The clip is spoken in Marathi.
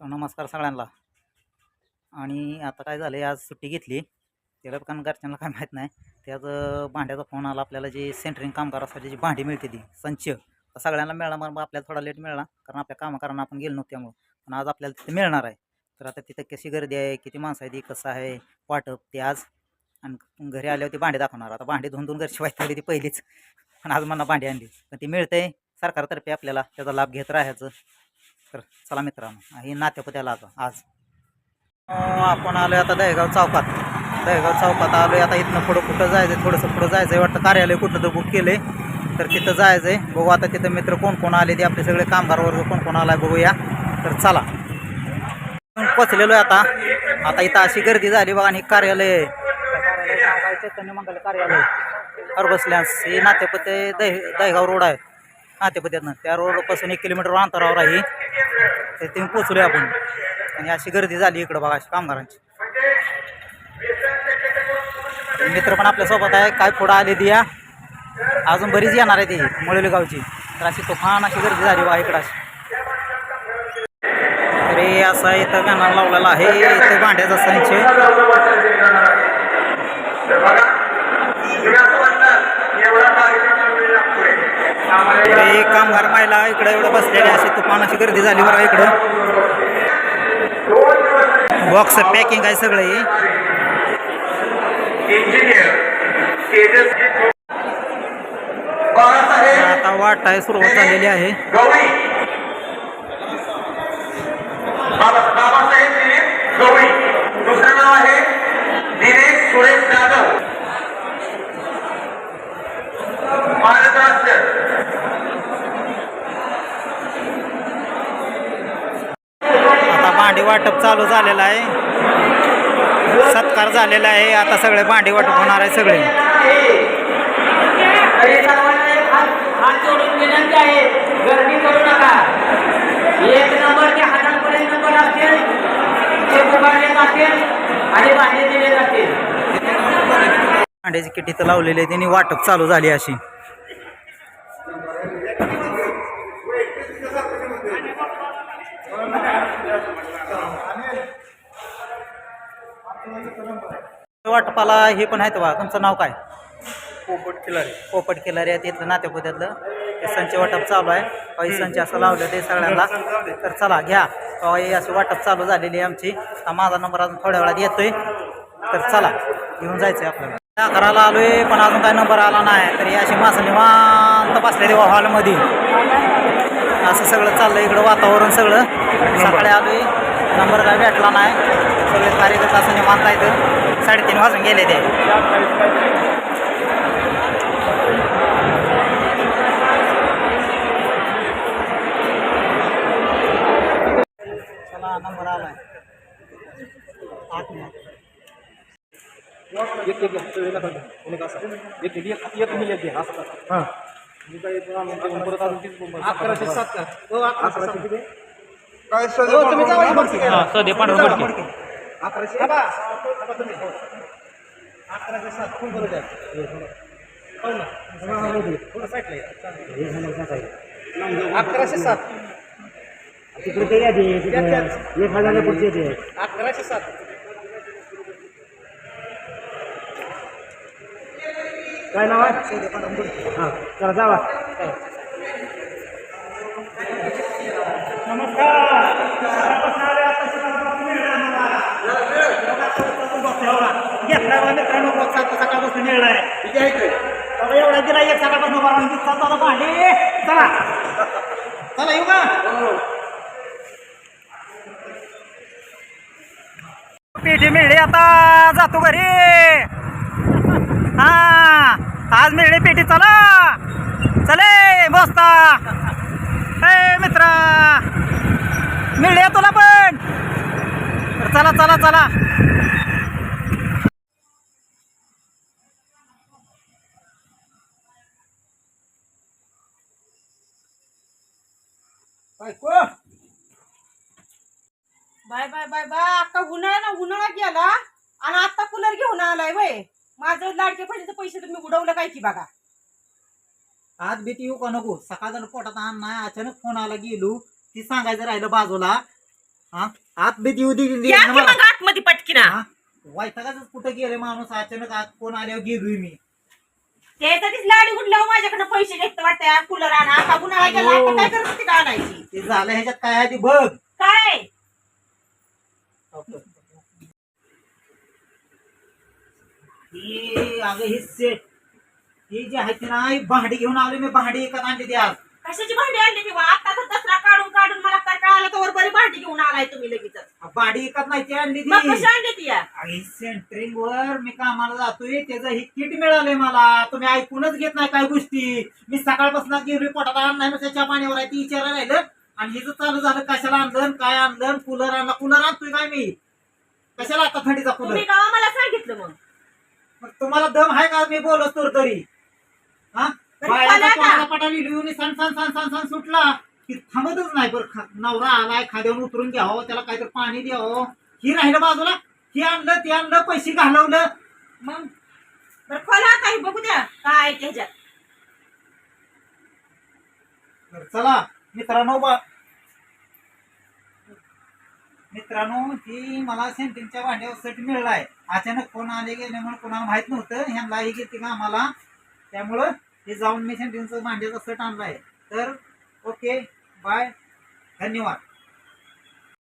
तर नमस्कार सगळ्यांना. आणि आता काय झालं आज सुट्टी घेतली. त्याला कारण घरच्यांना काय माहीत नाही. त्याच भांड्याचा फोन आला आपल्याला जी सेंटरिंग कामगारासाठी जी भांडी मिळते ती संच. तर सगळ्यांना मिळाला मग आपल्याला थोडा लेट मिळाला कारण आपल्या कामगारांना आपण गेलो नव्हतो त्यामुळं. पण आज आपल्याला तिथे मिळणार आहे. तर आता तिथं कशी गर्दी आहे किती माणसं आहे ती कसं आहे वाटप ते आज. आणि घरी आल्यावर ती भांडी दाखवणार. आता भांडी धुवून धुवून घरची वाईट होती ती पहिलीच. पण आज मला भांडी आणली. पण ती मिळते सरकारतर्फे आपल्याला त्याचा लाभ घेत राहायचं. तर चला मित्रांनो हे नात्यापत्याला आता आज. आपण आलोय आता दहेगाव चौकात. दहेगाव चौकात आलोय आता इथनं पुढं कुठं जायचं थोडंसं पुढं जायचं आहे वाटतं. कार्यालय कुठं तर बुक केलंय तर तिथं जायचं आहे बघू आता तिथं मित्र कोण कोण आले ते आपले सगळे कामगार वर्ग कोण कोण आलाय बघूया. तर चला. पोचलेलो आहे आता. आता इथं अशी गर्दी झाली बघा आणि कार्यालय त्या काय? चैतन्य मंगल कार्यालय हरबसल्यास हे नातेपते दहे दहेगाव रोड आहे. नातेपत्यातनं त्या रोडपासून एक किलोमीटर अंतरावर आहे. तर तुम्ही पोचलोय आपण. आणि अशी गर्दी झाली इकडं बघा अशी कामगारांची. मित्र पण आपल्यासोबत आहे काय पुढं आले दिया अजून बरीच येणार आहे ती मुळेली गावची तर अशी तुफान अशी गर्दी झाली बघा इकडं अशी. अरे असा इथं बॅनर लावलेला आहे इथं भांड्याचा संच हे कामगार महिला इकडं एवढं बसलेले अशी तुफान अशी गर्दी झाली बघा इकडं. बॉक्स पॅकिंग आहे सगळं आता वाट आहे सुरुवात झालेली आहे. वाटप चालू झालेलं आहे. सत्कार झालेला आहे. आता सगळे भांडी वाटप होणार आहे सगळे. तरी गर्दी करू नका एक नंबर ते असतील ते जातील आणि भांडे दिले जातील भांड्याची किटी तर लावलेली आहे. त्यांनी वाटप चालू झाली अशी. वाटपाला हे पण आहे बा. तुमचं नाव काय? पोपट किल्लारे पोपट किल्लारे आहे तिथलं नातेपुत्यातलं ते संच वाटप चालू आहे. काही संच असं लावलं ते सगळ्यांना. तर चला घ्या. काही अशी वाटप चालू झालेली आहे आमची. आता माझा नंबर अजून थोड्या वेळात येतोय. तर चला घेऊन जायचंय आपल्याला. अकराला आलोय पण अजून काय नंबर आला नाही. तर ही अशी माणसं निवांत बसलेली हॉलमध्ये असं सगळं चाललंय इकडं वातावरण सगळं. सकाळी आलोय नंबर काय भेटला नाही सगळे कार्यकर्ते असं निवांत आहेत साडेतीन वाजून गेले ते चला नंबर हां तीच बोंब अकराशे सात का हो अकराशे काय हो तुम्ही जावा बघ सदे पांडुरंग अकराशे हा बा. हा बा तुम्ही हो. अकराशे सात फुल हे. चालेल. अकराशे सात. तिकडे ते यादी एक हजार पुढचे येते अकराशे सात. काय नाव आहे? हां चला जावा. घेतला मित्रांनो बॉक्स आता सकाळपासून मिळणार एवढा दिला एक सकाळपासून बारा भांडी चला चला येऊ का पेटी मिळली आता जातो घरी. हा आज मिळली पेटी चला. चले बसता ए मित्रा. मिळली तुला पण. चला चला चला. बाय बाय बाय बाय अक्का उन्हाळा ना उन्हाळा गेला. आणि आता कूलर घेऊन आलाय वय. माझं लाडके पैशाचे पैसे तुम्ही उडवलं काय की बघा? आज भीती येऊ का नको? सकाळ जर पोटात आण नाही अचानक फोन आला गेलो. ती सांगायचं राहिलं बाजूला. हा? आत बी देऊ दे या की मग आतमध्ये पटकीना वैतागाच कुठं गेले माणूस? अचानक आत कोण आल्यावर गेलोय मी. त्यासाठीच लाडी उठल्यावर माझ्याकडनं पैसे घेत वाटतं कूलर आणा. आता उन्हाळा गेला आता काय करत होती का आणायची? ते झालं ह्याच्यात काय आहे ते बघ. काय? ही अगं ही सेट ही जी आहे ती ना ही भांडी घेऊन आलो मी. भांडी एका आणली ती आज. कशाची भांडी आणली किंवा आता काढून मला काय कळालं तर बरी भांडी घेऊन आलाय तुम्ही लगेच भांडी एकाच नाही ती? आणली मग ती कशी आणली ती या? सेंटरिंग वर मी कामाला जातोय त्याचं हे किट मिळालंय मला. तुम्ही ऐकूनच घेत नाही काय गोष्टी. मी सकाळपासून गेलोय पोटात आण नाही त्याच्या पाण्यावर आहे ती विचारायला राहिलं. आणि हे जर चालू झालं कशाला आणलं काय आणलं कूलर आणला? कूलर आणतोय काय मी? कशाला आता थंडीचा कूलर? तुम्ही गावा मला सांगितलं मग. मग तुम्हाला दम आहे का मी बोलत तर तरी? हा? तरी बायाचा चालेल ना. तोंडाला पटाली लिहून सण सण सण सण सण सुटला. की थांबतच नाही बरं नवरा आलाय खाद्यावर उतरून घ्यावं त्याला काहीतरी पाणी द्यावं. ही राहिलं बाजूला. हे आणलं ते आणलं पैसे घालवलं. मग? बरं खोला काही बघू द्या काय आहे त्याच्यात. बरं, चला. मित्रांनो बा मित्रांनो ही मला सेंटिंगच्या भांड्यावर सेट मिळलाय. अचानक कोण आले गेले म्हणून कोणाला माहीत नव्हतं. ह्यांना ही घेते का आम्हाला. त्यामुळं हे जाऊन मी सेंटिंगचं भांड्याचा सेट आणलाय. तर ओके. बाय धन्यवाद